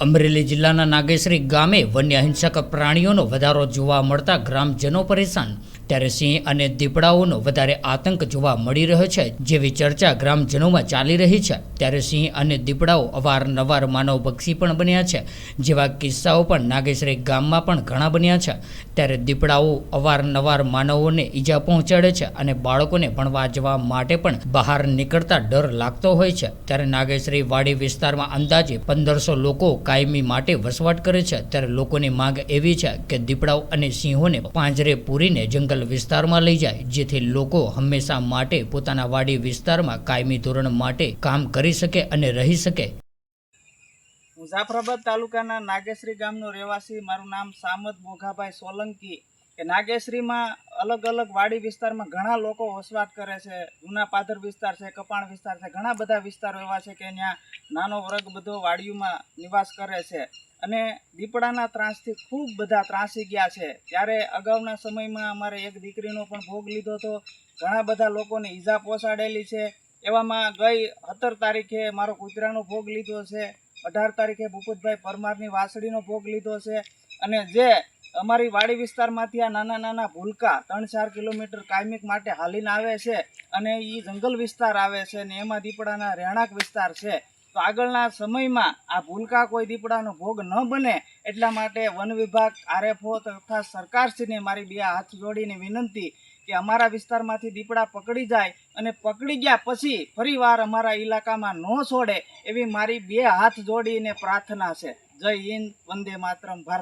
અમરેલી જિલ્લાના નાગેશ્રી ગામે વન્ય હિંસક પ્રાણીઓનો વધારો જોવા મળતા ગ્રામજનો પરેશાન. ત્યારે સિંહ અને દીપડાઓનો વધારે આતંક જોવા મળી રહ્યો છે, જેવી ચર્ચા ગ્રામજનોમાં ચાલી રહી છે. ત્યારે સિંહ અને દીપડાઓ અવારનવાર માનવભક્ષી પણ બન્યા છે, જેવા કિસ્સાઓ પણ નાગેશ્રી ગામમાં પણ ઘણા બન્યા છે. ત્યારે દીપડાઓ અવારનવાર માનવોને ઈજા પહોંચાડે છે અને બાળકોને ભણવા જવા માટે પણ બહાર નીકળતા ડર લાગતો હોય છે. ત્યારે નાગેશ્રી વાડી વિસ્તારમાં અંદાજે પંદરસો લોકો કાયમી માટે વસવાટ કરે છે. ત્યારે લોકોની માંગ એવી છે કે દીપડાઓ અને સિંહોને પાંજરે પૂરીને જંગલ વિસ્તારમાં લઈ જાય, જેથી લોકો હંમેશા માટે પોતાના વાડી વિસ્તારમાં કાયમી ધોરણ માટે કામ કરી શકે અને રહી શકે. મુઝાફરાબાદ તાલુકાના નાગેશ્રી ગામનો રહેવાસી, મારું નામ સામદ મોઘાભાઈ સોલંકી. કે નાગેશ્રીમાં અલગ અલગ વાડી વિસ્તારમાં ઘણા લોકો વસવાટ કરે છે, જૂના પાદર વિસ્તાર છે, કપાણ વિસ્તાર છે, ઘણા બધા વિસ્તારો એવા છે કે ત્યાં નાનો વર્ગ બધો વાડીઓમાં નિવાસ કરે છે. અને દીપડાના ત્રાસથી ખૂબ બધા ત્રાસી ગયા છે. ત્યારે અગાઉના સમયમાં અમારે એક દીકરીનો પણ ભોગ લીધો હતો. ઘણા બધા લોકોને ઈજા પહોંચાડેલી છે. એવામાં ગઈ સત્તર તારીખે મારો કૂતરાનો ભોગ લીધો છે. અઢાર તારીખે ભૂપતભાઈ પરમારની વાસળીનો ભોગ લીધો છે. અને જે અમારી વાડી વિસ્તારમાંથી આ નાના નાના ભૂલકા ત્રણ ચાર કિલોમીટર કાયમિક માટે હાલીને આવે છે અને એ જંગલ વિસ્તાર આવે છે ને એમાં દીપડાના રહેણાંક વિસ્તાર છે. તો આગળના સમયમાં આ ભૂલકા કોઈ દીપડાનો ભોગ ન બને એટલા માટે વન વિભાગ, આરએફઓ તથા સરકારશ્રીને મારી બે હાથ જોડીને વિનંતી કે અમારા વિસ્તારમાંથી દીપડા પકડી જાય અને પકડી ગયા પછી ફરીવાર અમારા ઇલાકામાં ન છોડે એવી મારી બે હાથ જોડીને પ્રાર્થના છે. જય હિન્દ, વંદે માતરમ, ભારત